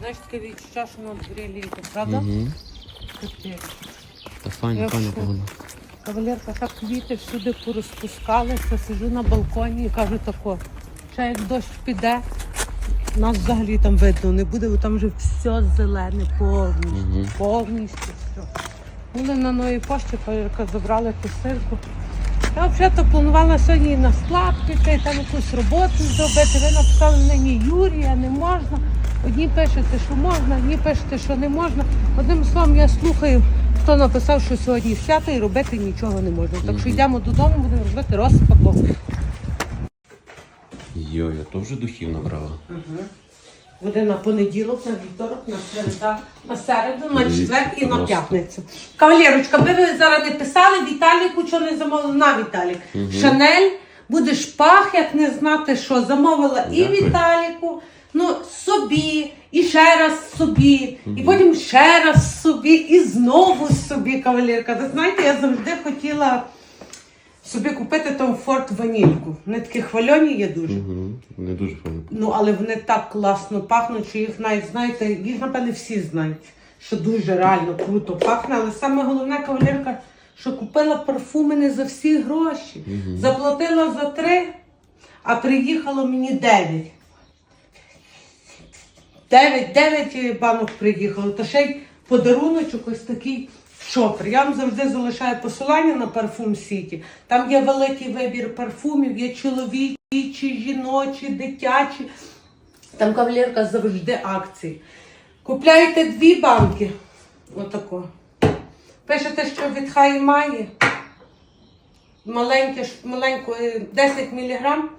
Знаєш, таке відчуття, що дворі літо, правда? Угу. Капець. Та файна, файна погода. Кавалерка, так квіти всюди порозпускалися, сижу на балконі і кажу тако, ще як дощ піде, нас взагалі там видно не буде, бо там вже все зелене повністю, повністю все. Були на новій пошті, кавалерка, забрали посилку. Я взагалі планувала сьогодні і на склад піти, там якусь роботу зробити. Ви написали мені Юрія, не можна. Одні пишете, що можна, одні пишете, що не можна. Одним словом, я слухаю, хто написав, що сьогодні свято і робити нічого не можна. Так що йдемо додому, будемо робити розпаковку. Йо, я теж духів набрала. Буде на понеділок, на вівторок, на середа, на середу, на четвер і на просто. п'ятницю. Кавалерочка, ви ви зараз не писали Віталіку, що не замовили на Віталік. Шанель, будеш пах, як не знати, що замовила і Дякую. Віталіку, ну собі, і ще раз собі, і потім ще раз собі, і знову собі, кавалерка. Ви знаєте, я завжди хотіла собі купити Том Форд ванільку. Вони такі хвальоні є дуже. Угу. Не дуже файно. Ну, але вони так класно пахнуть, що їх навіть знаєте, їх напевне всі знають, що дуже реально круто пахне. Але саме головне кавалерка, що купила парфуми не за всі гроші. Заплатила за три, а приїхало мені дев'ять. Дев'ять, дев'ять банок приїхало. То ще й подаруночок ось такий шопер. Я вам завжди залишаю посилання на парфум Сіті. Там є великий вибір парфумів, є чоловічі, жіночі, дитячі. Там кавалерка завжди акції. Купляєте дві банки. Отако. Пишете, що від хай має. Маленьке, маленько, е, 10 міліграм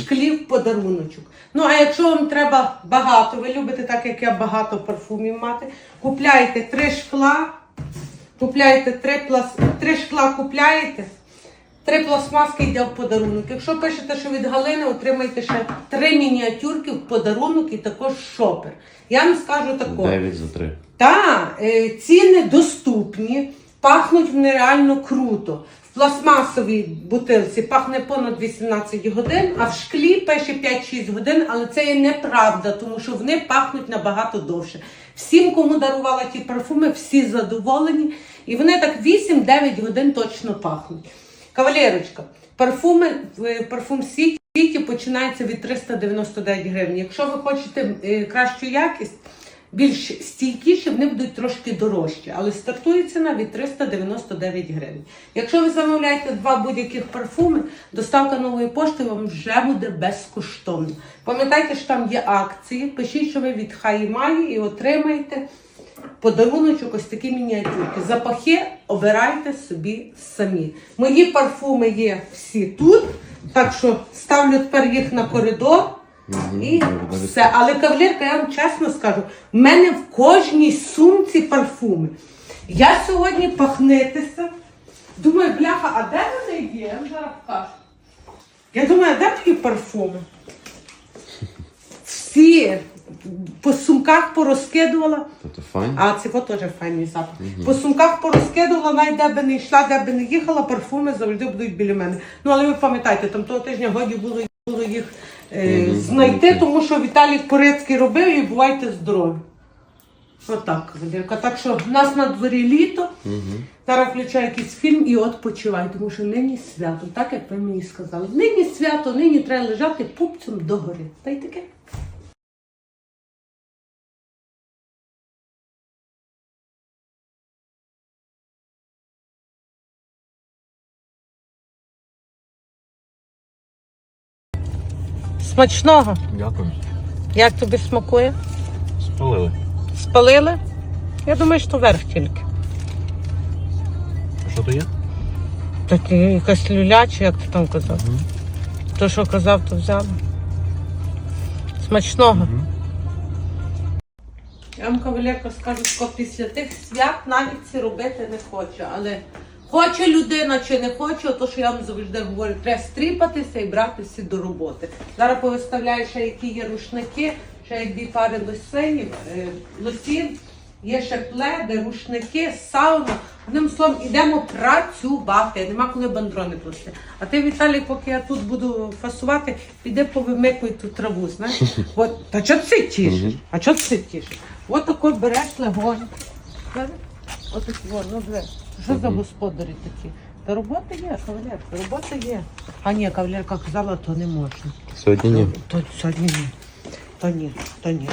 шклів подаруночок. Ну, а якщо вам треба багато, ви любите так, як я багато парфумів мати, купляйте три шкла, купляєте три, плас... три шкла купляєте, три пластмаски йде в подарунок. Якщо пишете, що від Галини, отримаєте ще три мініатюрки в подарунок і також шопер. Я вам скажу такого. 9 за 3. Так, е, ціни доступні, пахнуть вони реально круто. В пластмасовій бутилці пахне понад 18 годин, а в шклі пише 5-6 годин, але це є неправда, тому що вони пахнуть набагато довше. Всім, кому дарувала ті парфуми, всі задоволені, і вони так 8-9 годин точно пахнуть. Кавалерочка, парфуми в парфум Сіті починається від 399 гривень. Якщо ви хочете е, кращу якість, більш стійкіші, вони будуть трошки дорожчі, але стартує ціна від 399 гривень. Якщо ви замовляєте два будь-яких парфуми, доставка нової пошти вам вже буде безкоштовно. Пам'ятайте, що там є акції. Пишіть, що ви від Хаймаї і отримаєте подаруночок ось такі мініатюрки. Запахи обирайте собі самі. Мої парфуми є всі тут, так що ставлю тепер їх на коридор. І все. Але кавалерка, я вам чесно скажу, в мене в кожній сумці парфуми. Я сьогодні пахнитися. Думаю, бляха, а де вони є? Я зараз покажу. Я думаю, а де мої парфуми? Всі по сумках порозкидувала. А це теж файний запах. По сумках порозкидувала, навіть де би не йшла, де би не їхала, парфуми завжди будуть біля мене. Ну але ви пам'ятаєте, там того тижня годі було, було їх е, знайти, тому що Віталій Порецький робив і бувайте здорові. Отак, Валерка. Так що в нас на дворі літо. Зараз включаю якийсь фільм і відпочивай, тому що нині свято, так як ви мені сказали. Нині свято, нині треба лежати пупцем догори. Та й таке. Смачного. Дякую. Як тобі смакує? Спалили. Спалили? Я думаю, що верх тільки. А що то є? Так і якась люля, чи як ти там казав? То, що казав, то взяла. Смачного. Я вам кавалерка скажу, що після тих свят навіть це робити не хоче. Але хоче людина чи не хоче, то що я вам завжди говорю, треба стріпатися і братися до роботи. Зараз повиставляю ще які є рушники, ще є дві пари лосинів, е, лосін. Є ще пледи, рушники, сауна. Одним словом, ідемо працювати. Нема коли бандрони плести. А ти, Віталій, поки я тут буду фасувати, піди повимикуй ту траву, знаєш? От, та чого ти тішиш? А чого ти тішиш? От тако береш легонь. От так, во, ну диви. Що за господарі такі? Та робота є, кавалерка, робота є. А ні, кавалерка казала, то не можна. Сьогодні ні. То сьогодні ні. То ні, то ні.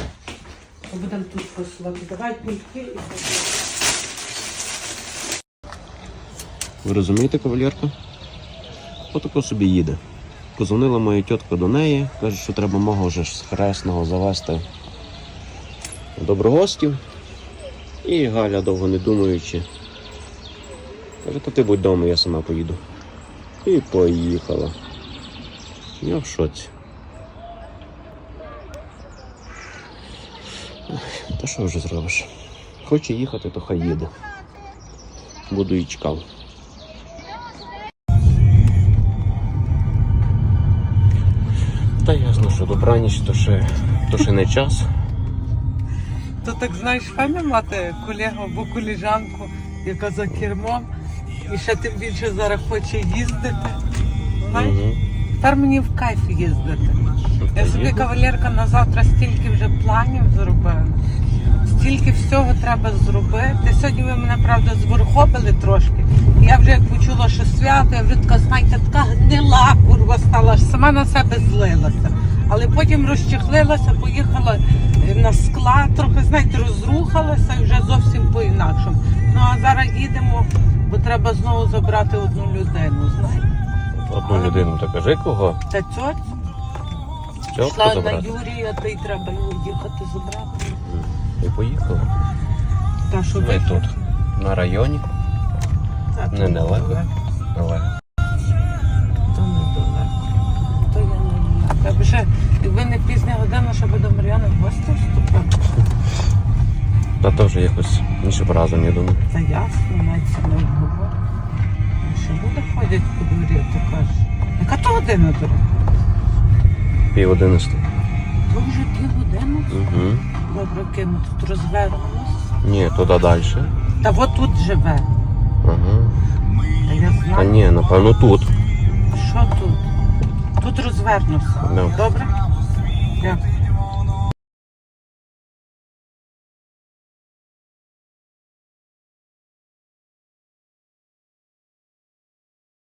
То будемо тут фасувати. Давай кульки і. Ви розумієте, кавалерка? Отако собі їде. Позвонила моя тітка до неї, каже, що треба мого вже ж з хресного завести до Брогостів. І Галя, довго не думаючи, каже, то ти будь вдома, я сама поїду. І поїхала. Я в шоці. Та що вже зробиш? Хоче їхати, то хай їде. Буду і чекав. Та ясно, що добраніч, то ще, то ще не час. То так знаєш, файно мати колегу або коліжанку, яка за кермом, і ще тим більше зараз хоче їздити. Знаєш, тепер мені в кайф їздити. Я собі кавалерка на завтра стільки вже планів зробила. Стільки всього треба зробити. Сьогодні ви мене, правда, зворохобили трошки. Я вже як почула, що свято, я вже така, знаєте, така гнила курва стала, сама на себе злилася. Але потім розчехлилася, поїхала е, на склад, трохи, знаєте, розрухалася і вже зовсім по-інакшому. Ну а зараз їдемо, бо треба знову забрати одну людину, знаєте. Одну людину, то кажи кого? Та цьоць пішла на? Юрія, та й треба його їхати забрати. І поїхали. Та що Ми ви тут на районі. Та, Не недалеко. Але То недалеко. То я не Я б ще, якби не пізня година, щоб до Мар'яни в гості вступати. Та то вже якось іншим разом, я думаю. Та ясно, навіть це не говорить. Ще буде ходять по дворі, то кажеш. Яка то година дорога? Пів одинадцяти. То вже пів години. Угу. Добре, кину тут розвернулась. Ні, туди далі. Та от тут живе. Ага. Та я А знаю. ні, напевно тут. Що тут? Тут розвернуся. Да. Добре? Дякую.